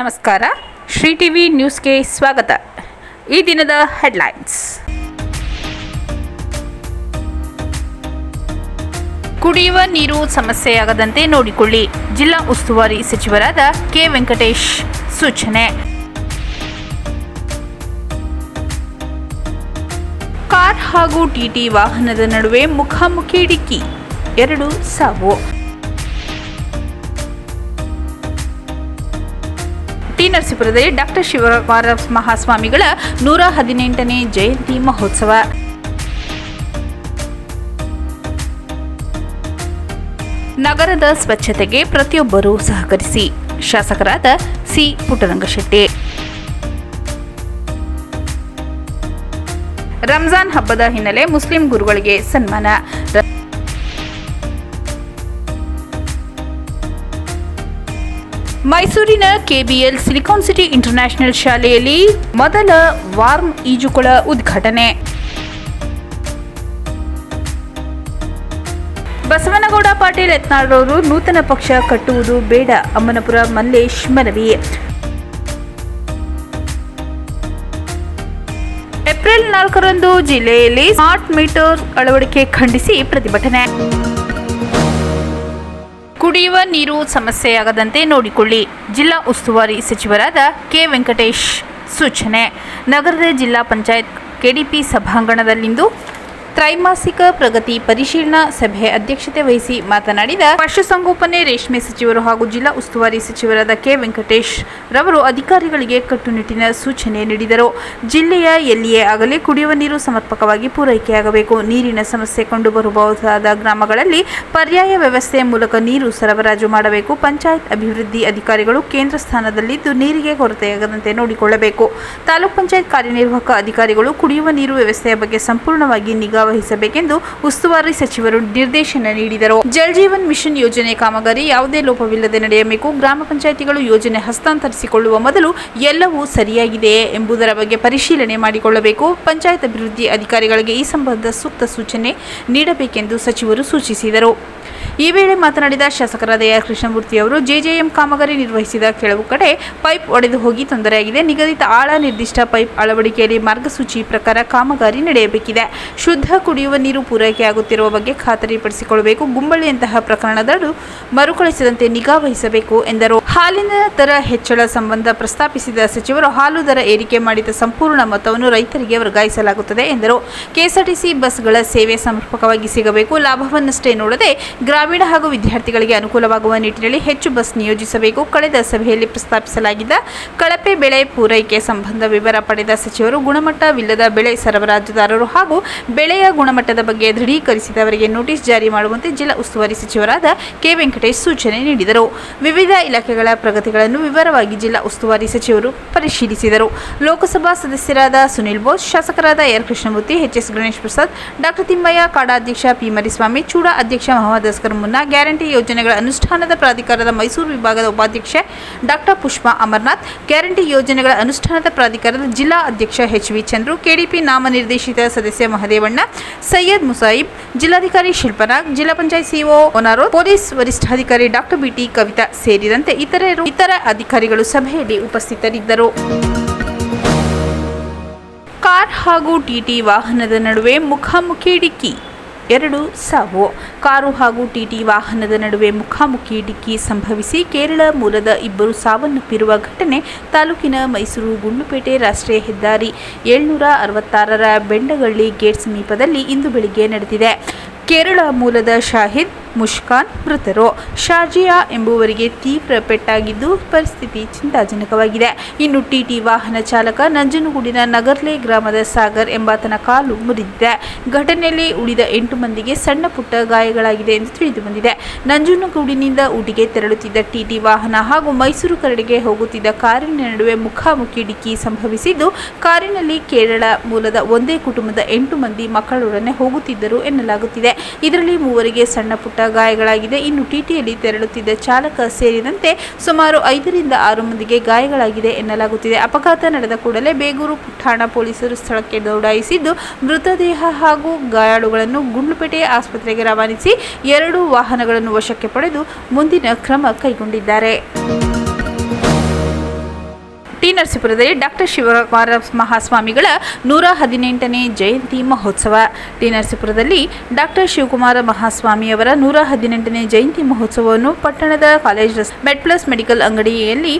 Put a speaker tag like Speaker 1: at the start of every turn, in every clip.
Speaker 1: ನಮಸ್ಕಾರ. ಶ್ರೀ ಟಿವಿ ನ್ಯೂಸ್ಗೆ ಸ್ವಾಗತ. ಈ ದಿನದ ಹೆಡ್ಲೈನ್ಸ್. ಕುಡಿಯುವ ನೀರು ಸಮಸ್ಯೆಯಾಗದಂತೆ ನೋಡಿಕೊಳ್ಳಿ. ಜಿಲ್ಲಾ ಉಸ್ತುವಾರಿ ಸಚಿವರಾದ ಕೆ. ವೆಂಕಟೇಶ್ ಸೂಚನೆ. ಕಾರ್ ಹಾಗೂ ಟಿಟಿ ವಾಹನದ ನಡುವೆ ಮುಖಾಮುಖಿ ಡಿಕ್ಕಿ. ಎರಡು ಸಾವು. ಟಿ ನರಸೀಪುರದಲ್ಲಿ ಡಾಕ್ಟರ್ ಶಿವಕುಮಾರ ಮಹಾಸ್ವಾಮಿಗಳ ನೂರ ಹದಿನೆಂಟನೇ ಜಯಂತಿ ಮಹೋತ್ಸವ. ನಗರದ ಸ್ವಚ್ಛತೆಗೆ ಪ್ರತಿಯೊಬ್ಬರೂ ಸಹಕರಿಸಿ. ಶಾಸಕರಾದ ಸಿ ಪುಟ್ಟರಂಗಶೆಟ್ಟಿ. ರಂಜಾನ್ ಹಬ್ಬದ ಹಿನ್ನೆಲೆ ಮುಸ್ಲಿಂ ಗುರುಗಳಿಗೆ ಸನ್ಮಾನ. ಮೈಸೂರಿನ ಕೆಬಿಎಲ್ ಸಿಲಿಕಾನ್ ಸಿಟಿ ಇಂಟರ್ನ್ಯಾಷನಲ್ ಶಾಲೆಯಲ್ಲಿ ಮೊದಲ ವಾರ್ಮ್ ಈಜುಕೊಳ ಉದ್ಘಾಟನೆ. ಬಸವನಗೌಡ ಪಾಟೀಲ್ ಯತ್ನಾಳ್ರವರು ನೂತನ ಪಕ್ಷ ಕಟ್ಟುವುದು ಬೇಡ, ಅಮ್ಮನಪುರ ಮಲ್ಲೇಶ್ ಮನವಿ. ಏಪ್ರಿಲ್ ನಾಲ್ಕರಂದು ಜಿಲ್ಲೆಯಲ್ಲಿ ಸ್ಮಾರ್ಟ್ ಮೀಟರ್ ಅಳವಡಿಕೆ ಖಂಡಿಸಿ ಪ್ರತಿಭಟನೆ. ಕುಡಿಯುವ ನೀರು ಸಮಸ್ಯೆಯಾಗದಂತೆ ನೋಡಿಕೊಳ್ಳಿ. ಜಿಲ್ಲಾ ಉಸ್ತುವಾರಿ ಸಚಿವರಾದ ಕೆ ವೆಂಕಟೇಶ್ ಸೂಚನೆ. ನಗರದ ಜಿಲ್ಲಾ ಪಂಚಾಯತ್ ಕೆಡಿಪಿ ಸಭಾಂಗಣದಲ್ಲಿಂದು ತ್ರೈಮಾಸಿಕ ಪ್ರಗತಿ ಪರಿಶೀಲನಾ ಸಭೆ ಅಧ್ಯಕ್ಷತೆ ವಹಿಸಿ ಮಾತನಾಡಿದ ಪಶುಸಂಗೋಪನೆ ರೇಷ್ಮೆ ಸಚಿವರು ಹಾಗೂ ಜಿಲ್ಲಾ ಉಸ್ತುವಾರಿ ಸಚಿವರಾದ ಕೆ ವೆಂಕಟೇಶ್ ರವರು ಅಧಿಕಾರಿಗಳಿಗೆ ಕಟ್ಟುನಿಟ್ಟಿನ ಸೂಚನೆ ನೀಡಿದರು. ಜಿಲ್ಲೆಯ ಎಲ್ಲಿಯೇ ಆಗಲಿ ಕುಡಿಯುವ ನೀರು ಸಮರ್ಪಕವಾಗಿ ಪೂರೈಕೆಯಾಗಬೇಕು. ನೀರಿನ ಸಮಸ್ಯೆ ಕಂಡುಬರಬಹುದಾದ ಗ್ರಾಮಗಳಲ್ಲಿ ಪರ್ಯಾಯ ವ್ಯವಸ್ಥೆಯ ಮೂಲಕ ನೀರು ಸರಬರಾಜು ಮಾಡಬೇಕು. ಪಂಚಾಯತ್ ಅಭಿವೃದ್ಧಿ ಅಧಿಕಾರಿಗಳು ಕೇಂದ್ರ ಸ್ಥಾನದಲ್ಲಿದ್ದು ನೀರಿಗೆ ಕೊರತೆಯಾಗದಂತೆ ನೋಡಿಕೊಳ್ಳಬೇಕು. ತಾಲೂಕ್ ಪಂಚಾಯತ್ ಕಾರ್ಯನಿರ್ವಾಹಕ ಅಧಿಕಾರಿಗಳು ಕುಡಿಯುವ ನೀರು ವ್ಯವಸ್ಥೆಯ ಬಗ್ಗೆ ಸಂಪೂರ್ಣವಾಗಿ ನಿಗಾ ವಹಿಸಬೇಕೆಂದು ಉಸ್ತುವಾರಿ ಸಚಿವರು ನಿರ್ದೇಶನ ನೀಡಿದರು. ಜಲ್ ಜೀವನ್ ಮಿಷನ್ ಯೋಜನೆ ಕಾಮಗಾರಿ ಯಾವುದೇ ಲೋಪವಿಲ್ಲದೆ ನಡೆಯಬೇಕು. ಗ್ರಾಮ ಪಂಚಾಯಿತಿಗಳು ಯೋಜನೆ ಹಸ್ತಾಂತರಿಸಿಕೊಳ್ಳುವ ಮೊದಲು ಎಲ್ಲವೂ ಸರಿಯಾಗಿದೆಯೇ ಎಂಬುದರ ಬಗ್ಗೆ ಪರಿಶೀಲನೆ ಮಾಡಿಕೊಳ್ಳಬೇಕು. ಪಂಚಾಯತ್ ಅಭಿವೃದ್ಧಿ ಅಧಿಕಾರಿಗಳಿಗೆ ಈ ಸಂಬಂಧ ಸೂಕ್ತ ಸೂಚನೆ ನೀಡಬೇಕೆಂದು ಸಚಿವರು ಸೂಚಿಸಿದರು. ಈ ವೇಳೆ ಮಾತನಾಡಿದ ಶಾಸಕರಾದ ಕೃಷ್ಣಮೂರ್ತಿ ಅವರು, ಜೆಜೆಎಂ ಕಾಮಗಾರಿ ನಿರ್ವಹಿಸಿದ ಕೆಲವು ಕಡೆ ಪೈಪ್ ಒಡೆದು ಹೋಗಿ ತೊಂದರೆಯಾಗಿದೆ. ನಿಗದಿತ ಆಳ ನಿರ್ದಿಷ್ಟ ಪೈಪ್ ಅಳವಡಿಕೆಯಲ್ಲಿ ಮಾರ್ಗಸೂಚಿ ಪ್ರಕಾರ ಕಾಮಗಾರಿ ನಡೆಯಬೇಕಿದೆ. ಶುದ್ಧ ಕುಡಿಯುವ ನೀರು ಪೂರೈಕೆಯಾಗುತ್ತಿರುವ ಬಗ್ಗೆ ಖಾತರಿಪಡಿಸಿಕೊಳ್ಳಬೇಕು. ಗುಂಬಳಿಯಂತಹ ಪ್ರಕರಣದಲ್ಲೂ ಮರುಕಳಿಸದಂತೆ ನಿಗಾ ವಹಿಸಬೇಕು ಎಂದರು. ಹಾಲಿನ ದರ ಹೆಚ್ಚಳ ಸಂಬಂಧ ಪ್ರಸ್ತಾಪಿಸಿದ ಸಚಿವರು, ಹಾಲು ದರ ಏರಿಕೆ ಮಾಡಿದ ಸಂಪೂರ್ಣ ಮೊತ್ತವನ್ನು ರೈತರಿಗೆ ವರ್ಗಾಯಿಸಲಾಗುತ್ತದೆ ಎಂದರು. ಕೆಎಸ್ಆರ್ಟಿಸಿ ಬಸ್ಗಳ ಸೇವೆ ಸಮರ್ಪಕವಾಗಿ ಸಿಗಬೇಕು. ಲಾಭವನ್ನಷ್ಟೇ ನೋಡದೆ ಗ್ರಾಮೀಣ ಹಾಗೂ ವಿದ್ಯಾರ್ಥಿಗಳಿಗೆ ಅನುಕೂಲವಾಗುವ ನಿಟ್ಟಿನಲ್ಲಿ ಹೆಚ್ಚು ಬಸ್ ನಿಯೋಜಿಸಬೇಕು. ಕಳೆದ ಸಭೆಯಲ್ಲಿ ಪ್ರಸ್ತಾಪಿಸಲಾಗಿದ್ದ ಕಳಪೆ ಬೆಳೆ ಪೂರೈಕೆ ಸಂಬಂಧ ವಿವರ ಪಡೆದ ಸಚಿವರು ಗುಣಮಟ್ಟವಿಲ್ಲದ ಬೆಳೆ ಸರಬರಾಜುದಾರರು ಹಾಗೂ ಬೆಳೆಯ ಗುಣಮಟ್ಟದ ಬಗ್ಗೆ ದೃಢೀಕರಿಸಿದವರಿಗೆ ನೋಟಿಸ್ ಜಾರಿ ಮಾಡುವಂತೆ ಜಿಲ್ಲಾ ಉಸ್ತುವಾರಿ ಸಚಿವರಾದ ಕೆ ವೆಂಕಟೇಶ್ ಸೂಚನೆ ನೀಡಿದರು. ವಿವಿಧ ಇಲಾಖೆಗಳ ಪ್ರಗತಿಗಳನ್ನು ವಿವರವಾಗಿ ಜಿಲ್ಲಾ ಉಸ್ತುವಾರಿ ಸಚಿವರು ಪರಿಶೀಲಿಸಿದರು. ಲೋಕಸಭಾ ಸದಸ್ಯರಾದ ಸುನಿಲ್ ಬೋಸ್, ಶಾಸಕರಾದ ಎರ್ ಕೃಷ್ಣಮೂರ್ತಿ ಎಚ್ಎಸ್ ಗಣೇಶ್ ಪ್ರಸಾದ್, ಡಾಕ್ಟರ್ ತಿಮ್ಮಯ್ಯ, ಕಾಡಾಧ್ಯಕ್ಷ ಪಿ ಮರಿಸ್ವಾಮಿ, ಚೂಡಾ ಅಧ್ಯಕ್ಷ ಮೊಹಮ್ಮದ್ ಅಸ್ಕರ್ ಮುನ್ನಾ ಗ್ಯಾರಂಟಿ ಯೋಜನೆಗಳ ಅನುಷ್ಠಾನದ ಪ್ರಾಧಿಕಾರದ ಮೈಸೂರು ವಿಭಾಗದ ಉಪಾಧ್ಯಕ್ಷೆ ಡಾಕ್ಟರ್ ಪುಷ್ಪಾ ಅಮರನಾಥ್, ಗ್ಯಾರಂಟಿ ಯೋಜನೆಗಳ ಅನುಷ್ಠಾನದ ಪ್ರಾಧಿಕಾರದ ಜಿಲ್ಲಾ ಅಧ್ಯಕ್ಷ ಎಚ್ ವಿ ಚಂದ್ರು, ಕೆಡಿಪಿ ನಾಮನಿರ್ದೇಶಿತ ಸದಸ್ಯ ಮಹದೇವಣ್ಣ, ಸೈಯದ್ ಮುಸಾಯಿಬ್, ಜಿಲ್ಲಾಧಿಕಾರಿ ಶಿಲ್ಪನಾಗ್ ಜಿಲ್ಲಾ ಪಂಚಾಯತ್ ಸಿಒ ಒನಾರೋ ಪೊಲೀಸ್ ವರಿಷ್ಠಾಧಿಕಾರಿ ಡಾಕ್ಟರ್ ಬಿಟಿ ಕವಿತಾ ಸೇರಿದಂತೆ ಇತರರು ಇತರ ಅಧಿಕಾರಿಗಳು ಸಭೆಯಲ್ಲಿ ಉಪಸ್ಥಿತರಿದ್ದರು. ಕಾರ್ ಹಾಗೂ ಟಿಟಿ ವಾಹನದ ನಡುವೆ ಮುಖಾಮುಖಿ ಡಿಕ್ಕಿ. ಎರಡು ಸಾವು. ಕಾರು ಹಾಗೂ ಟಿಟಿ ವಾಹನದ ನಡುವೆ ಮುಖಾಮುಖಿ ಡಿಕ್ಕಿ ಸಂಭವಿಸಿ ಕೇರಳ ಮೂಲದ ಇಬ್ಬರು ಸಾವನ್ನಪ್ಪಿರುವ ಘಟನೆ ತಾಲೂಕಿನ ಮೈಸೂರು ಗುಂಡ್ಲುಪೇಟೆ ರಾಷ್ಟ್ರೀಯ ಹೆದ್ದಾರಿ ಏಳ್ನೂರ ಅರವತ್ತಾರರ ಬೆಂಡಗಳ್ಳಿ ಗೇಟ್ ಸಮೀಪದಲ್ಲಿ ಇಂದು ಬೆಳಿಗ್ಗೆ ನಡೆದಿದೆ. ಕೇರಳ ಮೂಲದ ಶಾಹಿದ್ ಮುಷ್ಕಾನ್ ಮೃತರು. ಶಾಜಿಯಾ ಎಂಬುವರಿಗೆ ತೀವ್ರ ಪೆಟ್ಟಾಗಿದ್ದು ಪರಿಸ್ಥಿತಿ ಚಿಂತಾಜನಕವಾಗಿದೆ. ಇನ್ನು ಟಿಟಿ ವಾಹನ ಚಾಲಕ ನಂಜನಗೂಡಿನ ನಗರ್ಲೆ ಗ್ರಾಮದ ಸಾಗರ್ ಎಂಬಾತನ ಕಾಲು ಮುರಿದಿದೆ. ಘಟನೆಯಲ್ಲಿ ಉಳಿದ ಎಂಟು ಮಂದಿಗೆ ಸಣ್ಣ ಪುಟ್ಟ ಗಾಯಗಳಾಗಿದೆ ಎಂದು ತಿಳಿದು ಬಂದಿದೆ. ನಂಜನಗೂಡಿನಿಂದ ಊಟಿಗೆ ತೆರಳುತ್ತಿದ್ದ ಟಿಟಿ ವಾಹನ ಹಾಗೂ ಮೈಸೂರು ಕರಡಿಗೆ ಹೋಗುತ್ತಿದ್ದ ಕಾರಿನ ನಡುವೆ ಮುಖಾಮುಖಿ ಡಿಕ್ಕಿ ಸಂಭವಿಸಿದ್ದು, ಕಾರಿನಲ್ಲಿ ಕೇರಳ ಮೂಲದ ಒಂದೇ ಕುಟುಂಬದ ಎಂಟು ಮಂದಿ ಮಕ್ಕಳೊಡನೆ ಹೋಗುತ್ತಿದ್ದರು ಎನ್ನಲಾಗುತ್ತಿದೆ. ಇದರಲ್ಲಿ ಮೂವರಿಗೆ ಸಣ್ಣ ಪುಟ್ಟ ಗಾಯಗಳಾಗಿದೆ ಇನ್ನು ಟಿಟಿಯಲ್ಲಿ ತೆರಳುತ್ತಿದ್ದ ಚಾಲಕ ಸೇರಿದಂತೆ ಸುಮಾರು ಐದರಿಂದ ಆರು ಮಂದಿಗೆ ಗಾಯಗಳಾಗಿದೆ ಎನ್ನಲಾಗುತ್ತಿದೆ. ಅಪಘಾತ ನಡೆದ ಕೂಡಲೇ ಬೇಗೂರು ಠಾಣಾ ಪೊಲೀಸರು ಸ್ಥಳಕ್ಕೆ ದೌಡಾಯಿಸಿದ್ದು, ಮೃತದೇಹ ಹಾಗೂ ಗಾಯಾಳುಗಳನ್ನು ಗುಂಡ್ಲುಪೇಟೆ ಆಸ್ಪತ್ರೆಗೆ ರವಾನಿಸಿ ಎರಡು ವಾಹನಗಳನ್ನು ವಶಕ್ಕೆ ಪಡೆದು ಮುಂದಿನ ಕ್ರಮ ಕೈಗೊಂಡಿದ್ದಾರೆ. ಟಿ ನರಸೀಪುರದಲ್ಲಿ ಡಾಕ್ಟರ್ ಶಿವಕುಮಾರ ಮಹಾಸ್ವಾಮಿಗಳ ನೂರ ಹದಿನೆಂಟನೇ ಜಯಂತಿ ಮಹೋತ್ಸವ. ಟಿ ನರಸೀಪುರದಲ್ಲಿ ಡಾಕ್ಟರ್ ಶಿವಕುಮಾರ ಮಹಾಸ್ವಾಮಿಯವರ ನೂರ ಹದಿನೆಂಟನೇ ಜಯಂತಿ ಮಹೋತ್ಸವವನ್ನು ಪಟ್ಟಣದ ಕಾಲೇಜ್ ಮೆಡ್ ಪ್ಲಸ್ ಮೆಡಿಕಲ್ ಅಂಗಡಿಯಲ್ಲಿ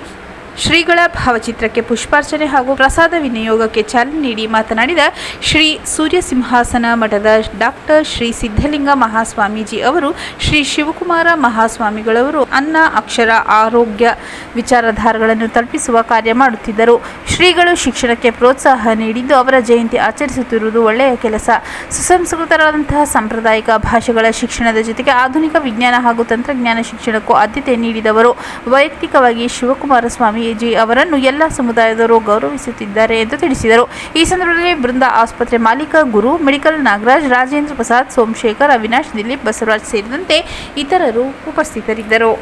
Speaker 1: ಶ್ರೀಗಳ ಭಾವಚಿತ್ರಕ್ಕೆ ಪುಷ್ಪಾರ್ಚನೆ ಹಾಗೂ ಪ್ರಸಾದ ವಿನಿಯೋಗಕ್ಕೆ ಚಾಲನೆ ನೀಡಿ ಮಾತನಾಡಿದ ಶ್ರೀ ಸೂರ್ಯಸಿಂಹಾಸನ ಮಠದ ಡಾಕ್ಟರ್ ಶ್ರೀ ಸಿದ್ಧಲಿಂಗ ಮಹಾಸ್ವಾಮೀಜಿ ಅವರು, ಶ್ರೀ ಶಿವಕುಮಾರ ಮಹಾಸ್ವಾಮಿಗಳವರು ಅನ್ನ, ಅಕ್ಷರ, ಆರೋಗ್ಯ ವಿಚಾರಧಾರೆಗಳನ್ನು ತಲುಪಿಸುವ ಕಾರ್ಯ ಮಾಡುತ್ತಿದ್ದರು. ಶ್ರೀಗಳು ಶಿಕ್ಷಣಕ್ಕೆ ಪ್ರೋತ್ಸಾಹ ನೀಡಿದ್ದು ಅವರ ಜಯಂತಿ ಆಚರಿಸುತ್ತಿರುವುದು ಒಳ್ಳೆಯ ಕೆಲಸ. ಸುಸಂಸ್ಕೃತರಾದಂತಹ ಸಾಂಪ್ರದಾಯಿಕ ಭಾಷೆಗಳ ಶಿಕ್ಷಣದ ಜೊತೆಗೆ ಆಧುನಿಕ ವಿಜ್ಞಾನ ಹಾಗೂ ತಂತ್ರಜ್ಞಾನ ಶಿಕ್ಷಣಕ್ಕೂ ಆದ್ಯತೆ ನೀಡಿದವರು. ವೈಯಕ್ತಿಕವಾಗಿ ಶಿವಕುಮಾರ ಸ್ವಾಮೀಜಿ ಅವರನ್ನು ಎಲ್ಲ ಸಮುದಾಯದವರು ಗೌರವಿಸುತ್ತಿದ್ದಾರೆ ಎಂದು ತಿಳಿಸಿದರು. ಈ ಸಂದರ್ಭದಲ್ಲಿ ಬೃಂದ ಆಸ್ಪತ್ರೆ ಮಾಲೀಕ ಗುರು ಮೆಡಿಕಲ್ ನಾಗರಾಜ್, ರಾಜೇಂದ್ರ ಪ್ರಸಾದ್, ಸೋಮಶೇಖರ್, ಅವಿನಾಶ್, ದಿಲೀಪ್ ಬಸವರಾಜ್ ಸೇರಿದಂತೆ ಇತರರು ಉಪಸ್ಥಿತರಿದ್ದರು.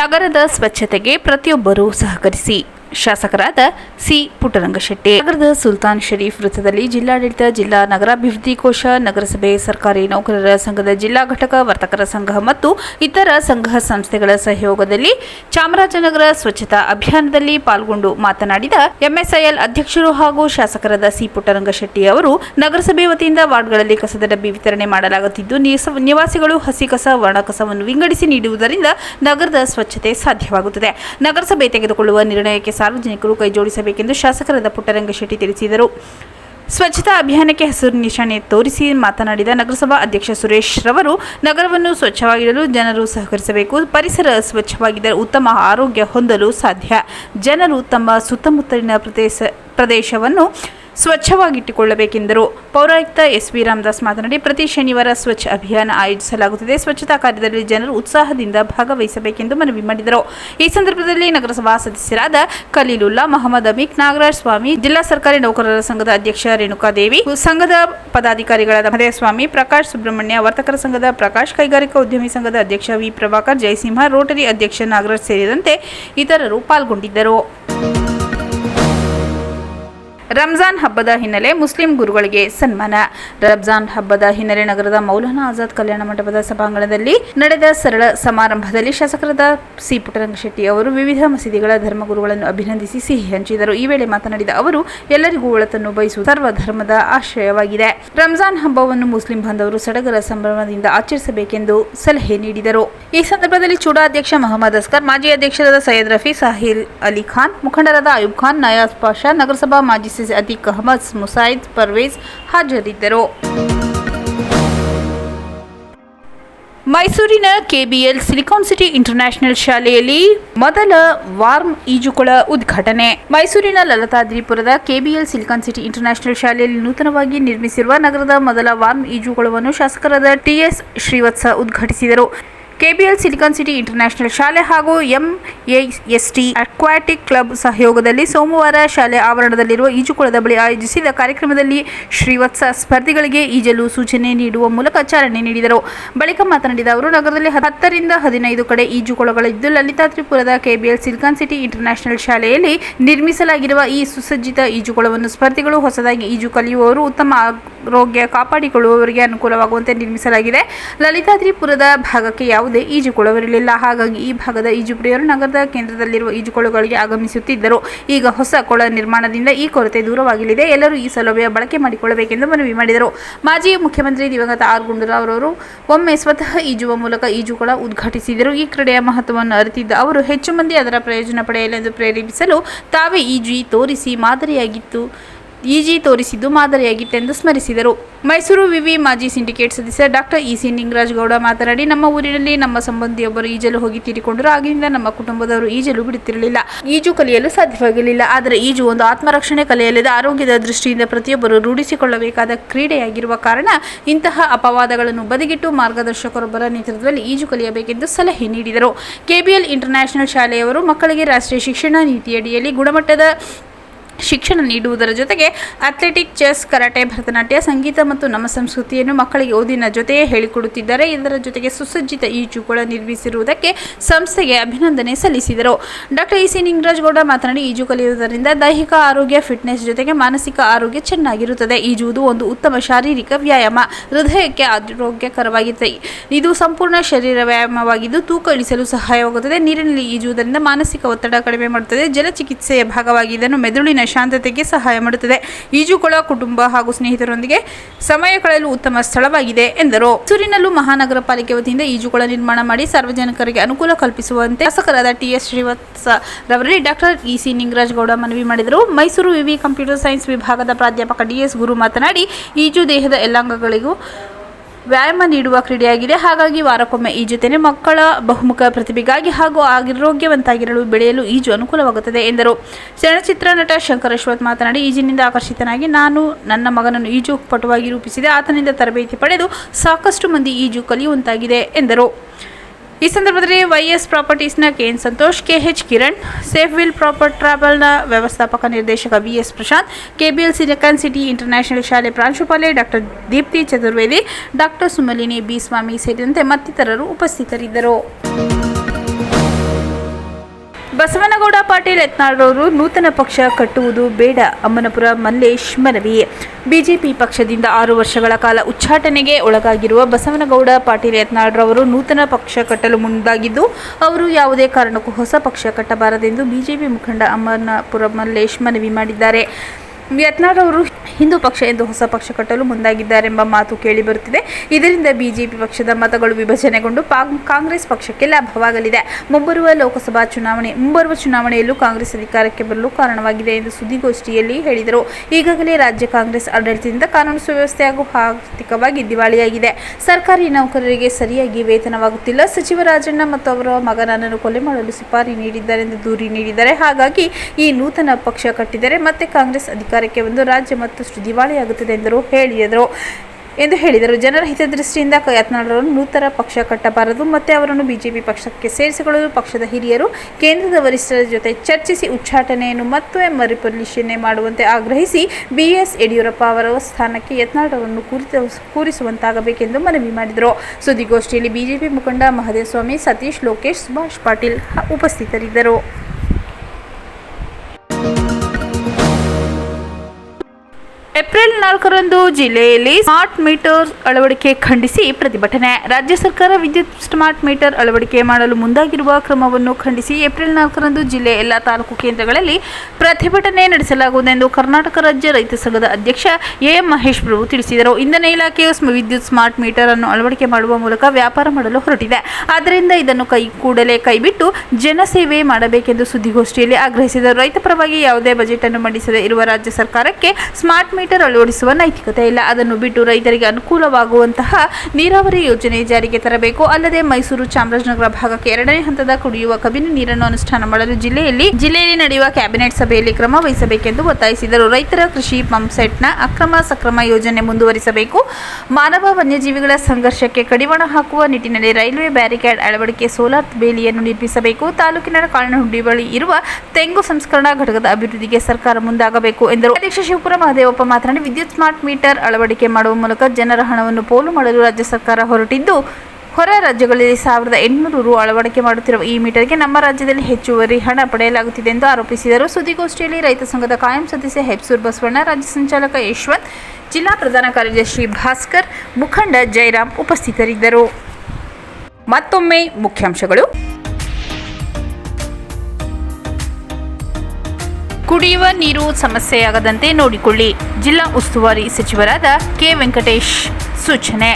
Speaker 1: ನಗರದ ಸ್ವಚ್ಛತೆಗೆ ಪ್ರತಿಯೊಬ್ಬರೂ ಸಹಕರಿಸಿ. ಶಾಸಕರಾದ ಸಿ ಪುಟ್ಟರಂಗಶೆಟ್ಟಿ. ನಗರದ ಸುಲ್ತಾನ್ ಶರೀಫ್ ವೃತ್ತದಲ್ಲಿ ಜಿಲ್ಲಾಡಳಿತ, ಜಿಲ್ಲಾ ನಗರಾಭಿವೃದ್ಧಿ ಕೋಶ, ನಗರಸಭೆ ಸರ್ಕಾರಿ ನೌಕರರ ಸಂಘದ ಜಿಲ್ಲಾ ಘಟಕ, ವರ್ತಕರ ಸಂಘ ಮತ್ತು ಇತರ ಸಂಘ ಸಂಸ್ಥೆಗಳ ಸಹಯೋಗದಲ್ಲಿ ಚಾಮರಾಜನಗರ ಸ್ವಚ್ಛತಾ ಅಭಿಯಾನದಲ್ಲಿ ಪಾಲ್ಗೊಂಡು ಮಾತನಾಡಿದ ಎಂಎಸ್ಐಎಲ್ ಅಧ್ಯಕ್ಷರು ಹಾಗೂ ಶಾಸಕರಾದ ಸಿ ಪುಟ್ಟರಂಗಶೆಟ್ಟಿ ಅವರು, ನಗರಸಭೆ ವತಿಯಿಂದ ವಾರ್ಡ್ಗಳಲ್ಲಿ ಕಸದ ಡಬ್ಬಿ ವಿತರಣೆ ಮಾಡಲಾಗುತ್ತಿದ್ದು ನಿವಾಸಿಗಳು ಹಸಿ ಕಸ ಒಣ ಕಸವನ್ನು ವಿಂಗಡಿಸಿ ನೀಡುವುದರಿಂದ ನಗರದ ಸ್ವಚ್ಛತೆ ಸಾಧ್ಯವಾಗುತ್ತದೆ. ನಗರಸಭೆ ತೆಗೆದುಕೊಳ್ಳುವ ನಿರ್ಣಯಕ್ಕೆ ಸಾರ್ವಜನಿಕರು ಕೈಜೋಡಿಸಬೇಕೆಂದು ಶಾಸಕರಾದ ಪುಟ್ಟರಂಗಶೆಟ್ಟಿ ತಿಳಿಸಿದರು. ಸ್ವಚ್ಛತಾ ಅಭಿಯಾನಕ್ಕೆ ಹಸಿರು ನಿಶಾನೆ ತೋರಿಸಿ ಮಾತನಾಡಿದ ನಗರಸಭಾ ಅಧ್ಯಕ್ಷ ಸುರೇಶ್ ರವರು, ನಗರವನ್ನು ಸ್ವಚ್ಛವಾಗಿಡಲು ಜನರು ಸಹಕರಿಸಬೇಕು, ಪರಿಸರ ಸ್ವಚ್ಛವಾಗಿದ್ದರೆ ಉತ್ತಮ ಆರೋಗ್ಯ ಹೊಂದಲು ಸಾಧ್ಯ. ಜನರು ತಮ್ಮ ಸುತ್ತಮುತ್ತಲಿನ ಪ್ರದೇಶ, ಪ್ರದೇಶವನ್ನು ಸ್ವಚ್ಛವಾಗಿಟ್ಟುಕೊಳ್ಳಬೇಕೆಂದರು. ಪೌರಾಯುಕ್ತ ಎಸ್ ವಿ ರಾಮದಾಸ್ ಮಾತನಾಡಿ, ಪ್ರತಿ ಶನಿವಾರ ಸ್ವಚ್ಛ ಅಭಿಯಾನ ಆಯೋಜಿಸಲಾಗುತ್ತಿದೆ. ಸ್ವಚ್ಛತಾ ಕಾರ್ಯದಲ್ಲಿ ಜನರು ಉತ್ಸಾಹದಿಂದ ಭಾಗವಹಿಸಬೇಕೆಂದು ಮನವಿ ಮಾಡಿದರು. ಈ ಸಂದರ್ಭದಲ್ಲಿ ನಗರಸಭಾ ಸದಸ್ಯರಾದ ಖಲೀಲುಲ್ಲಾ, ಮಹಮ್ಮದ್ ಅಮೀಕ್, ನಾಗರಾಜ್ ಸ್ವಾಮಿ, ಜಿಲ್ಲಾ ಸರ್ಕಾರಿ ನೌಕರರ ಸಂಘದ ಅಧ್ಯಕ್ಷ ರೇಣುಕಾದೇವಿ ಸಂಘದ ಪದಾಧಿಕಾರಿಗಳಾದ ಮಹದೇವಸ್ವಾಮಿ, ಪ್ರಕಾಶ್ ಸುಬ್ರಹ್ಮಣ್ಯ, ವರ್ತಕರ ಸಂಘದ ಪ್ರಕಾಶ್ ಕೈಗಾರಿಕಾ ಉದ್ಯಮಿ ಸಂಘದ ಅಧ್ಯಕ್ಷ ವಿ ಪ್ರಭಾಕರ್ ಜಯಸಿಂಹ, ರೋಟರಿ ಅಧ್ಯಕ್ಷ ನಾಗರಾಜ್ ಸೇರಿದಂತೆ ಇತರರು ಪಾಲ್ಗೊಂಡಿದ್ದರು. ರಂಜಾನ್ ಹಬ್ಬದ ಹಿನ್ನೆಲೆ ಮುಸ್ಲಿಂ ಗುರುಗಳಿಗೆ ಸನ್ಮಾನ. ರಂಜಾನ್ ಹಬ್ಬದ ಹಿನ್ನೆಲೆ ನಗರದ ಮೌಲಾನಾ ಆಜಾದ್ ಕಲ್ಯಾಣ ಮಂಟಪದ ಸಭಾಂಗಣದಲ್ಲಿ ನಡೆದ ಸರಳ ಸಮಾರಂಭದಲ್ಲಿ ಶಾಸಕರಾದ ಸಿ ಪುಟ್ಟರಂಗಶೆಟ್ಟಿ ಅವರು ವಿವಿಧ ಮಸೀದಿಗಳ ಧರ್ಮಗುರುಗಳನ್ನು ಅಭಿನಂದಿಸಿ ಸಿಹಿ ಹಂಚಿದರು. ಈ ವೇಳೆ ಮಾತನಾಡಿದ ಅವರು, ಎಲ್ಲರಿಗೂ ಒಳತನ್ನು ಬಯಸುವ ಸರ್ವ ಧರ್ಮದ ಆಶ್ರಯವಾಗಿದೆ. ರಂಜಾನ್ ಹಬ್ಬವನ್ನು ಮುಸ್ಲಿಂ ಬಾಂಧವರು ಸಡಗರ ಸಂಭ್ರಮದಿಂದ ಆಚರಿಸಬೇಕೆಂದು ಸಲಹೆ ನೀಡಿದರು. ಈ ಸಂದರ್ಭದಲ್ಲಿ ಚೂಡಾ ಅಧ್ಯಕ್ಷ ಮೊಹಮ್ಮದ್ ಅಸ್ಕರ್, ಮಾಜಿ ಅಧ್ಯಕ್ಷರಾದ ಸೈಯದ್ ರಫಿ, ಸಾಹಿಲ್ ಅಲಿ ಖಾನ್, ಮುಖಂಡರಾದ ಅಯೂಬ್ ಖಾನ್, ನಯಾಜ್ ಪಾಷಾ, ನಗರಸಭಾ ಮಾಜಿ ಸದಸ್ಯ ಅಧಿಕ ಅಹಮದ್ ಮುಸಾಯಿದ್ ಪರ್ವೇಜ್ ಹಾಜರಿದ್ದರು. ಮೈಸೂರಿನ ಕೆಬಿಎಲ್ ಸಿಲಿಕಾನ್ ಸಿಟಿ ಇಂಟರ್ನ್ಯಾಷನಲ್ ಶಾಲೆಯಲ್ಲಿ ಮೊದಲ ವಾರ್ಮ್ ಈಜುಕೊಳ ಉದ್ಘಾಟನೆ. ಮೈಸೂರಿನ ಲಲತಾದ್ರಿಪುರದ ಕೆಬಿಎಲ್ ಸಿಲಿಕಾನ್ ಸಿಟಿ ಇಂಟರ್ನ್ಯಾಷನಲ್ ಶಾಲೆಯಲ್ಲಿ ನೂತನವಾಗಿ ನಿರ್ಮಿಸಿರುವ ನಗರದ ಮೊದಲ ವಾರ್ಮ್ ಈಜುಕೊಳವನ್ನು ಶಾಸಕರಾದ ಟಿಎಸ್ ಶ್ರೀವತ್ಸ ಉದ್ಘಾಟಿಸಿದರು. ಕೆಬಿಎಲ್ ಸಿಲಿಕಾನ್ ಸಿಟಿ ಇಂಟರ್ನ್ಯಾಷನಲ್ ಶಾಲೆ ಹಾಗೂ ಎಂಎಎಸ್ಟಿ ಅಕ್ವಾಟಿಕ್ ಕ್ಲಬ್ ಸಹಯೋಗದಲ್ಲಿ ಸೋಮವಾರ ಶಾಲೆ ಆವರಣದಲ್ಲಿರುವ ಈಜುಕೊಳದ ಬಳಿ ಆಯೋಜಿಸಿದ ಕಾರ್ಯಕ್ರಮದಲ್ಲಿ ಶ್ರೀವತ್ಸ ಸ್ಪರ್ಧಿಗಳಿಗೆ ಈಜಲು ಸೂಚನೆ ನೀಡುವ ಮೂಲಕ ಚಾಲನೆ ನೀಡಿದರು. ಬಳಿಕ ಮಾತನಾಡಿದ ಅವರು, ನಗರದಲ್ಲಿ ಹತ್ತರಿಂದ ಹದಿನೈದು ಕಡೆ ಈಜುಕೊಳಗಳಿದ್ದು ಲಲಿತಾದ್ರಿಪುರದ ಕೆಬಿಎಲ್ ಸಿಲಿಕಾನ್ ಸಿಟಿ ಇಂಟರ್ನ್ಯಾಷನಲ್ ಶಾಲೆಯಲ್ಲಿ ನಿರ್ಮಿಸಲಾಗಿರುವ ಈ ಸುಸಜ್ಜಿತ ಈಜುಕೊಳವನ್ನು ಸ್ಪರ್ಧಿಗಳು ಹೊಸದಾಗಿ ಈಜು ಕಲಿಯುವವರು, ಉತ್ತಮ ಆರೋಗ್ಯ ಕಾಪಾಡಿಕೊಳ್ಳುವವರಿಗೆ ಅನುಕೂಲವಾಗುವಂತೆ ನಿರ್ಮಿಸಲಾಗಿದೆ. ಲಲಿತಾದ್ರಿಪುರದ ಭಾಗಕ್ಕೆ ಯಾವುದೇ ಈಜುಕೊಳವಿರಲಿಲ್ಲ ಹಾಗಾಗಿ ಈ ಭಾಗದ ಈಜುಪ್ರಿಯರು ನಗರದ ಕೇಂದ್ರದಲ್ಲಿರುವ ಈಜುಕೊಳಗಳಿಗೆ ಆಗಮಿಸುತ್ತಿದ್ದರು. ಈಗ ಹೊಸ ಕೊಳ ನಿರ್ಮಾಣದಿಂದ ಈ ಕೊರತೆ ದೂರವಾಗಲಿದೆ. ಎಲ್ಲರೂ ಈ ಸೌಲಭ್ಯ ಬಳಕೆ ಮಾಡಿಕೊಳ್ಳಬೇಕೆಂದು ಮನವಿ ಮಾಡಿದರು. ಮಾಜಿ ಮುಖ್ಯಮಂತ್ರಿ ದಿವಂಗತ ಆರ್ ಗುಂಡೂರಾವ್ ಅವರು ಒಮ್ಮೆ ಸ್ವತಃ ಈಜುವ ಮೂಲಕ ಈಜುಕೊಳ ಉದ್ಘಾಟಿಸಿದರು. ಈ ಕ್ರೀಡೆಯ ಮಹತ್ವವನ್ನು ಅರಿತಿದ್ದ ಅವರು, ಹೆಚ್ಚು ಮಂದಿ ಅದರ ಪ್ರಯೋಜನ ಪಡೆಯಲೆಂದು ಪ್ರೇರೇಪಿಸಲು ತಾವೇ ಈಜಿ ತೋರಿಸಿ ಮಾದರಿಯಾಗಿತ್ತು. ಈಜಿ ತೋರಿಸಿದ್ದು ಮಾದರಿಯಾಗಿತ್ತೆಂದು ಸ್ಮರಿಸಿದರು. ಮೈಸೂರು ವಿವಿ ಮಾಜಿ ಸಿಂಡಿಕೇಟ್ ಸದಸ್ಯ ಡಾಕ್ಟರ್ ಇ ನಿಂಗರಾಜ್ ಗೌಡ ಮಾತನಾಡಿ, ನಮ್ಮ ಊರಿನಲ್ಲಿ ನಮ್ಮ ಸಂಬಂಧಿಯೊಬ್ಬರು ಈಜಲು ಹೋಗಿ ತೀರಿಕೊಂಡರು. ಆಗಿನಿಂದ ನಮ್ಮ ಕುಟುಂಬದವರು ಈಜಲು ಬಿಡುತ್ತಿರಲಿಲ್ಲ. ಈಜು ಕಲಿಯಲು ಸಾಧ್ಯವಾಗಿರಲಿಲ್ಲ ಆದರೆ ಈಜು ಒಂದು ಆತ್ಮರಕ್ಷಣೆ ಕಲೆಯಲ್ಲದೆ ಆರೋಗ್ಯದ ದೃಷ್ಟಿಯಿಂದ ಪ್ರತಿಯೊಬ್ಬರು ರೂಢಿಸಿಕೊಳ್ಳಬೇಕಾದ ಕ್ರೀಡೆಯಾಗಿರುವ ಕಾರಣ ಇಂತಹ ಅಪವಾದಗಳನ್ನು ಬದಿಗಿಟ್ಟು ಮಾರ್ಗದರ್ಶಕರೊಬ್ಬರ ನೇತೃತ್ವದಲ್ಲಿ ಈಜು ಕಲಿಯಬೇಕೆಂದು ಸಲಹೆ ನೀಡಿದರು. ಕೆಬಿಎಲ್ ಇಂಟರ್ನ್ಯಾಷನಲ್ ಶಾಲೆಯವರು ಮಕ್ಕಳಿಗೆ ರಾಷ್ಟ್ರೀಯ ಶಿಕ್ಷಣ ನೀತಿಯಡಿಯಲ್ಲಿ ಗುಣಮಟ್ಟದ ಶಿಕ್ಷಣ ನೀಡುವುದರ ಜೊತೆಗೆ ಅಥ್ಲೆಟಿಕ್ ಚೆಸ್, ಕರಾಟೆ, ಭರತನಾಟ್ಯ, ಸಂಗೀತ ಮತ್ತು ನಮ್ಮ ಸಂಸ್ಕೃತಿಯನ್ನು ಮಕ್ಕಳಿಗೆ ಓದಿನ ಜೊತೆಯೇ ಹೇಳಿಕೊಡುತ್ತಿದ್ದಾರೆ. ಇದರ ಜೊತೆಗೆ ಸುಸಜ್ಜಿತ ಈಜುಕೊಳ ನಿರ್ಮಿಸಿರುವುದಕ್ಕೆ ಸಂಸ್ಥೆಗೆ ಅಭಿನಂದನೆ ಸಲ್ಲಿಸಿದರು. ಡಾಕ್ಟರ್ ಇ ಸಿ ನಿಂಗರಾಜಗೌಡ ಮಾತನಾಡಿ ಈಜು ಕಲಿಯುವುದರಿಂದ ದೈಹಿಕ ಆರೋಗ್ಯ, ಫಿಟ್ನೆಸ್ ಜೊತೆಗೆ ಮಾನಸಿಕ ಆರೋಗ್ಯ ಚೆನ್ನಾಗಿರುತ್ತದೆ. ಈಜುವುದು ಒಂದು ಉತ್ತಮ ಶಾರೀರಿಕ ವ್ಯಾಯಾಮ. ಹೃದಯಕ್ಕೆ ಆರೋಗ್ಯಕರವಾಗಿದೆ ಇದು ಸಂಪೂರ್ಣ ಶರೀರ ವ್ಯಾಯಾಮವಾಗಿದ್ದು, ತೂಕ ಇಳಿಸಲು ಸಹಾಯವಾಗುತ್ತದೆ. ನೀರಿನಲ್ಲಿ ಈಜುವುದರಿಂದ ಮಾನಸಿಕ ಒತ್ತಡ ಕಡಿಮೆ ಮಾಡುತ್ತದೆ. ಜಲಚಿಕಿತ್ಸೆಯ ಭಾಗವಾಗಿ ಇದನ್ನು ಮೆದುಳಿನ ಶಾಂತತೆಗೆ ಸಹಾಯ ಮಾಡುತ್ತದೆ. ಈಜುಕೊಳ ಕುಟುಂಬ ಹಾಗೂ ಸ್ನೇಹಿತರೊಂದಿಗೆ ಸಮಯ ಕಳೆಯಲು ಉತ್ತಮ ಸ್ಥಳವಾಗಿದೆ ಎಂದರು. ಮೈಸೂರಿನಲ್ಲೂ ಮಹಾನಗರ ಪಾಲಿಕೆ ವತಿಯಿಂದ ಈಜುಕೊಳ ನಿರ್ಮಾಣ ಮಾಡಿ ಸಾರ್ವಜನಿಕರಿಗೆ ಅನುಕೂಲ ಕಲ್ಪಿಸುವಂತೆ ಶಾಸಕರಾದ TS Srivatsa ರವರಲ್ಲಿ doctor E C Ningaraj Gowda ಮನವಿ ಮಾಡಿದರು. ಮೈಸೂರು ವಿವಿ ಕಂಪ್ಯೂಟರ್ ಸೈನ್ಸ್ ವಿಭಾಗದ ಪ್ರಾಧ್ಯಾಪಕ ಡಿಎಸ್ ಗುರು ಮಾತನಾಡಿ, ಈಜು ದೇಹದ ಎಲ್ಲಾಂಗಗಳಿಗೂ ವ್ಯಾಯಾಮ ನೀಡುವ ಕ್ರೀಡೆಯಾಗಿದೆ. ಹಾಗಾಗಿ ವಾರಕ್ಕೊಮ್ಮೆ ಈಜುತ್ತೇನೆ ಮಕ್ಕಳ ಬಹುಮುಖ ಪ್ರತಿಭೆಗಾಗಿ ಹಾಗೂ ಆರೋಗ್ಯವಂತಾಗಿರಲು ಬೆಳೆಯಲು ಈಜು ಅನುಕೂಲವಾಗುತ್ತದೆ, ಎಂದರು. ಚಲನಚಿತ್ರ ನಟ ಶಂಕರ್ ಅಶ್ವಥ್ ಮಾತನಾಡಿ ಈಜಿನಿಂದ ಆಕರ್ಷಿತನಾಗಿ ನಾನು ನನ್ನ ಮಗನನ್ನು ಈಜು ಪಟುವಾಗಿ ರೂಪಿಸಿದೆ. ಆತನಿಂದ ತರಬೇತಿ ಪಡೆದು ಸಾಕಷ್ಟು ಮಂದಿ ಈಜು ಕಲಿಯುವಂತಾಗಿದೆ, ಎಂದರು. ಈ ಸಂದರ್ಭದಲ್ಲಿ YS ಪ್ರಾಪರ್ಟೀಸ್ನ KN Santosh K H Kiran, safe will proper ಟ್ರಾವೆಲ್ನ ವ್ಯವಸ್ಥಾಪಕ ನಿರ್ದೇಶಕ BS Prashanth, KBL Silicon City International ಶಾಲೆ ಪ್ರಾಂಶುಪಾಲೆ doctor Deepti Chaturvedi, doctor Sumalini B Swamy ಸೇರಿದಂತೆ ಮತ್ತಿತರರು ಉಪಸ್ಥಿತರಿದ್ದರು. ಬಸವನಗೌಡ ಪಾಟೀಲ್ ಯತ್ನಾಳ್ರವರು ನೂತನ ಪಕ್ಷ ಕಟ್ಟುವುದು ಬೇಡ. ಅಮ್ಮನಪುರ ಮಲ್ಲೇಶ್ ಮನವಿ. ಬಿಜೆಪಿ ಪಕ್ಷದಿಂದ ಆರು ವರ್ಷಗಳ ಕಾಲ ಉಚ್ಚಾಟನೆಗೆ ಒಳಗಾಗಿರುವ ಬಸವನಗೌಡ ಪಾಟೀಲ್ ಯತ್ನಾಳ್ರವರು ನೂತನ ಪಕ್ಷ ಕಟ್ಟಲು ಮುಂದಾಗಿದ್ದು, ಅವರು ಯಾವುದೇ ಕಾರಣಕ್ಕೂ ಹೊಸ ಪಕ್ಷ ಕಟ್ಟಬಾರದೆಂದು ಬಿಜೆಪಿ ಮುಖಂಡ ಅಮ್ಮನಪುರ ಮಲ್ಲೇಶ್ ಮನವಿ ಮಾಡಿದ್ದಾರೆ. ಯತ್ನಾಳ್ ಹಿಂದೂ ಪಕ್ಷ ಎಂದು ಹೊಸ ಪಕ್ಷ ಕಟ್ಟಲು ಮುಂದಾಗಿದ್ದಾರೆಂಬ ಮಾತು ಕೇಳಿಬರುತ್ತಿದೆ ಇದರಿಂದ ಬಿಜೆಪಿ ಪಕ್ಷದ ಮತಗಳು ವಿಭಜನೆಗೊಂಡು ಕಾಂಗ್ರೆಸ್ ಪಕ್ಷಕ್ಕೆ ಲಾಭವಾಗಲಿದೆ. ಮುಂಬರುವ ಲೋಕಸಭಾ ಚುನಾವಣೆ, ಮುಂಬರುವ ಚುನಾವಣೆಯಲ್ಲೂ ಕಾಂಗ್ರೆಸ್ ಅಧಿಕಾರಕ್ಕೆ ಬರಲು ಕಾರಣವಾಗಿದೆ ಎಂದು ಸುದ್ದಿಗೋಷ್ಠಿಯಲ್ಲಿ ಹೇಳಿದರು. ಈಗಾಗಲೇ ರಾಜ್ಯ ಕಾಂಗ್ರೆಸ್ ಆಡಳಿತದಿಂದ ಕಾನೂನು ಸುವ್ಯವಸ್ಥೆ ಹಾಗೂ ಆರ್ಥಿಕವಾಗಿ ದಿವಾಳಿಯಾಗಿದೆ. ಸರ್ಕಾರಿ ನೌಕರರಿಗೆ ಸರಿಯಾಗಿ ವೇತನವಾಗುತ್ತಿಲ್ಲ. ಸಚಿವ ರಾಜಣ್ಣ ಮತ್ತು ಅವರ ಮಗ ನನ್ನನ್ನು ಕೊಲೆ ಮಾಡಲು ಶಿಫಾರಿ ನೀಡಿದ್ದಾರೆ ಎಂದು ದೂರಿ ನೀಡಿದ್ದಾರೆ. ಹಾಗಾಗಿ ಈ ನೂತನ ಪಕ್ಷ ಕಟ್ಟಿದರೆ ಮತ್ತೆ ಕಾಂಗ್ರೆಸ್ ಅಧಿಕಾರಕ್ಕೆ ಒಂದು ರಾಜ್ಯ ಮತ್ತಷ್ಟು ದಿವಾಳಿಯಾಗುತ್ತದೆ ಎಂದರು, ಹೇಳಿದರು. ಎಂದು ಹೇಳಿದರು. ಜನರ ಹಿತದೃಷ್ಟಿಯಿಂದ ಯತ್ನಾಳರನ್ನು ನೂತನ ಪಕ್ಷ ಕಟ್ಟಬಾರದು. ಮತ್ತೆ ಅವರನ್ನು ಬಿಜೆಪಿ ಪಕ್ಷಕ್ಕೆ ಸೇರಿಸಿಕೊಳ್ಳಲು ಪಕ್ಷದ ಹಿರಿಯರು ಕೇಂದ್ರದ ವರಿಷ್ಠರ ಜೊತೆ ಚರ್ಚಿಸಿ ಉಚ್ಚಾಟನೆಯನ್ನು ಮತ್ತೆ ಮರುಪರಿಶೀಲನೆ ಮಾಡುವಂತೆ ಆಗ್ರಹಿಸಿ ಬಿಎಸ್ ಯಡಿಯೂರಪ್ಪ ಅವರ ಸ್ಥಾನಕ್ಕೆ ಯತ್ನಾಳರನ್ನು ಕೂರಿತ, ಕೂರಿಸುವಂತಾಗಬೇಕೆಂದು ಮನವಿ ಮಾಡಿದರು. ಸುದ್ದಿಗೋಷ್ಠಿಯಲ್ಲಿ ಬಿಜೆಪಿ ಮುಖಂಡ ಮಹದೇವಸ್ವಾಮಿ ಸತೀಶ್ ಲೋಕೇಶ್, ಸುಭಾಷ್ ಪಾಟೀಲ್ ಉಪಸ್ಥಿತರಿದ್ದರು. ಏಪ್ರಿಲ್ ನಾಲ್ಕರಂದು ಜಿಲ್ಲೆಯಲ್ಲಿ ಸ್ಮಾರ್ಟ್ ಮೀಟರ್ ಅಳವಡಿಕೆ ಖಂಡಿಸಿ ಪ್ರತಿಭಟನೆ. ರಾಜ್ಯ ಸರ್ಕಾರ ವಿದ್ಯುತ್ ಸ್ಮಾರ್ಟ್ ಮೀಟರ್ ಅಳವಡಿಕೆ ಮಾಡಲು ಮುಂದಾಗಿರುವ ಕ್ರಮವನ್ನು ಖಂಡಿಸಿ ಏಪ್ರಿಲ್ ನಾಲ್ಕರಂದು ಜಿಲ್ಲೆಯ ಎಲ್ಲ ತಾಲೂಕು ಕೇಂದ್ರಗಳಲ್ಲಿ ಪ್ರತಿಭಟನೆ ನಡೆಸಲಾಗುವುದೆಂದು ಕರ್ನಾಟಕ ರಾಜ್ಯ ರೈತ ಸಂಘದ ಅಧ್ಯಕ್ಷ ಎಎಂ ಮಹೇಶ್ ಪ್ರಭು ತಿಳಿಸಿದರು. ಇಂಧನ ಇಲಾಖೆಯು ವಿದ್ಯುತ್ ಸ್ಮಾರ್ಟ್ ಮೀಟರ್ ಅನ್ನು ಅಳವಡಿಕೆ ಮಾಡುವ ಮೂಲಕ ವ್ಯಾಪಾರ ಮಾಡಲು ಹೊರಟಿದೆ. ಆದ್ದರಿಂದ ಇದನ್ನು ಕೈ ಕೂಡಲೇ ಕೈಬಿಟ್ಟು ಜನಸೇವೆ ಮಾಡಬೇಕೆಂದು ಸುದ್ದಿಗೋಷ್ಠಿಯಲ್ಲಿ ಆಗ್ರಹಿಸಿದರು. ರೈತ ಪರವಾಗಿ ಯಾವುದೇ ಬಜೆಟ್ ಅನ್ನು ಮಂಡಿಸದೇ ಇರುವ ರಾಜ್ಯ ಸರ್ಕಾರಕ್ಕೆ ಸ್ಮಾರ್ಟ್ ಮೀಟರ್ ಅಳವಡಿಸುವ ನೈತಿಕತೆ ಇಲ್ಲ. ಅದನ್ನು ಬಿಟ್ಟು ರೈತರಿಗೆ ಅನುಕೂಲವಾಗುವಂತಹ ನೀರಾವರಿ ಯೋಜನೆ ಜಾರಿಗೆ ತರಬೇಕು. ಅಲ್ಲದೆ ಮೈಸೂರು ಚಾಮರಾಜನಗರ ಭಾಗಕ್ಕೆ ಎರಡನೇ ಹಂತದ ಕುಡಿಯುವ ಕಬಿನ ನೀರನ್ನು ಅನುಷ್ಠಾನ ಮಾಡಲು ಜಿಲ್ಲೆಯಲ್ಲಿ ಜಿಲ್ಲೆಯಲ್ಲಿ ನಡೆಯುವ ಕ್ಯಾಬಿನೆಟ್ ಸಭೆಯಲ್ಲಿ ಕ್ರಮ ವಹಿಸಬೇಕೆಂದು ಒತ್ತಾಯಿಸಿದರು. ರೈತರ ಕೃಷಿ ಪಂಪ್ ಸೆಟ್ನ ಅಕ್ರಮ ಸಕ್ರಮ ಯೋಜನೆ ಮುಂದುವರಿಸಬೇಕು. ಮಾನವ ವನ್ಯಜೀವಿಗಳ ಸಂಘರ್ಷಕ್ಕೆ ಕಡಿವಾಣ ಹಾಕುವ ನಿಟ್ಟಿನಲ್ಲಿ ರೈಲ್ವೆ ಬ್ಯಾರಿಕೇಡ್ ಅಳವಡಿಕೆ ಸೋಲಾರ್ ಬೇಲಿಯನ್ನು ನಿರ್ಮಿಸಬೇಕು. ತಾಲೂಕಿನ ಕಾಳನಹುಂಡಿ ಬಳಿ ಇರುವ ತೆಂಗು ಸಂಸ್ಕರಣಾ ಘಟಕದ ಅಭಿವೃದ್ಧಿಗೆ ಸರ್ಕಾರ ಮುಂದಾಗಬೇಕು ಎಂದರು. ಅಧ್ಯಕ್ಷ ಶಿವಪುರ ಮಹದೇವಪ್ಪ ಮಾತನಾಡಿ, ವಿದ್ಯುತ್ ಸ್ಮಾರ್ಟ್ ಮೀಟರ್ ಅಳವಡಿಕೆ ಮಾಡುವ ಮೂಲಕ ಜನರ ಹಣವನ್ನು ಪೋಲು ಮಾಡಲು ರಾಜ್ಯ ಸರ್ಕಾರ ಹೊರಟಿದ್ದು, ಹೊರ ರಾಜ್ಯಗಳಲ್ಲಿ ಸಾವಿರದ ಎಂಟುನೂರು ರು ಅಳವಡಿಕೆ ಮಾಡುತ್ತಿರುವ ಈ ಮೀಟರ್ಗೆ ನಮ್ಮ ರಾಜ್ಯದಲ್ಲಿ ಹೆಚ್ಚುವರಿ ಹಣ ಪಡೆಯಲಾಗುತ್ತಿದೆ ಎಂದು ಆರೋಪಿಸಿದರು. ಸುದ್ದಿಗೋಷ್ಠಿಯಲ್ಲಿ ರೈತ ಸಂಘದ ಕಾಯಂ ಸದಸ್ಯ ಹೆಪ್ಸೂರ್ ಬಸವಣ್ಣ, ರಾಜ್ಯ ಸಂಚಾಲಕ ಯಶವಂತ್, ಜಿಲ್ಲಾ ಪ್ರಧಾನ ಕಾರ್ಯದರ್ಶಿ ಭಾಸ್ಕರ್, ಮುಖಂಡ ಜಯರಾಮ್ ಉಪಸ್ಥಿತರಿದ್ದರು. ಮತ್ತೊಮ್ಮೆ ಮುಖ್ಯಾಂಶಗಳು. ಕುಡಿಯುವ ನೀರು ಸಮಸ್ಯೆಯಾಗದಂತೆ ನೋಡಿಕೊಳ್ಳಿ. ಜಿಲ್ಲಾ ಉಸ್ತುವಾರಿ ಸಚಿವರಾದ ಕೆ ವೆಂಕಟೇಶ್ ಸೂಚನೆ.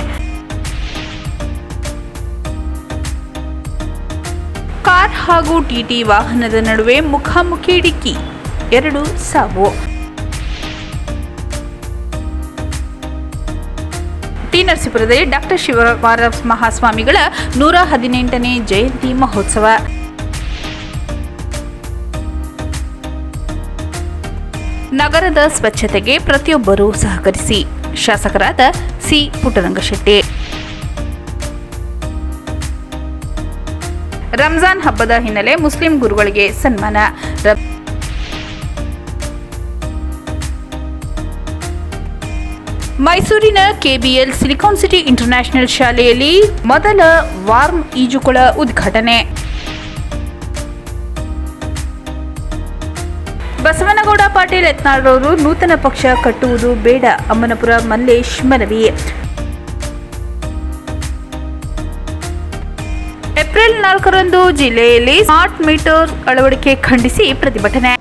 Speaker 1: ಕಾರ್ ಹಾಗೂ ಟಿಟಿ ವಾಹನದ ನಡುವೆ ಮುಖಾಮುಖಿ ಡಿಕ್ಕಿ ಎರಡು ಸಾವು. ಟಿ ನರಸೀಪುರದಲ್ಲಿ ಡಾಕ್ಟರ್ ಶಿವಕುಮಾರ ಮಹಾಸ್ವಾಮಿಗಳ ನೂರ ಹದಿನೆಂಟನೇ ಜಯಂತಿ ಮಹೋತ್ಸವ. ನಗರದ ಸ್ವಚ್ಛತೆಗೆ ಪ್ರತಿಯೊಬ್ಬರೂ ಸಹಕರಿಸಿ. ಶಾಸಕರಾದ ಸಿ. ಪುಟ್ಟರಂಗಶೆಟ್ಟಿ. ರಂಜಾನ್ ಹಬ್ಬದ ಹಿನ್ನೆಲೆ ಮುಸ್ಲಿಂ ಗುರುಗಳಿಗೆ ಸನ್ಮಾನ. ಮೈಸೂರಿನ ಕೆಬಿಎಲ್ ಸಿಲಿಕಾನ್ ಸಿಟಿ ಇಂಟರ್ನ್ಯಾಷನಲ್ ಶಾಲೆಯಲ್ಲಿ ಮೊದಲ ವಾರ್ಮ್ ಈಜುಕೊಳ ಉದ್ಘಾಟನೆ. ಬಸವನಗೌಡ ಪಾಟೀಲ್ ಯತ್ನಾಳ್ರವರು ನೂತನ ಪಕ್ಷ ಕಟ್ಟುವುದು ಬೇಡ. ಅಮ್ಮನಪುರ ಮಲ್ಲೇಶ್ ಮನವಿ. ಏಪ್ರಿಲ್ ನಾಲ್ಕರಂದು ಜಿಲ್ಲೆಯಲ್ಲಿ ಸ್ಮಾರ್ಟ್ ಮೀಟರ್ ಅಳವಡಿಕೆ ಖಂಡಿಸಿ ಪ್ರತಿಭಟನೆ.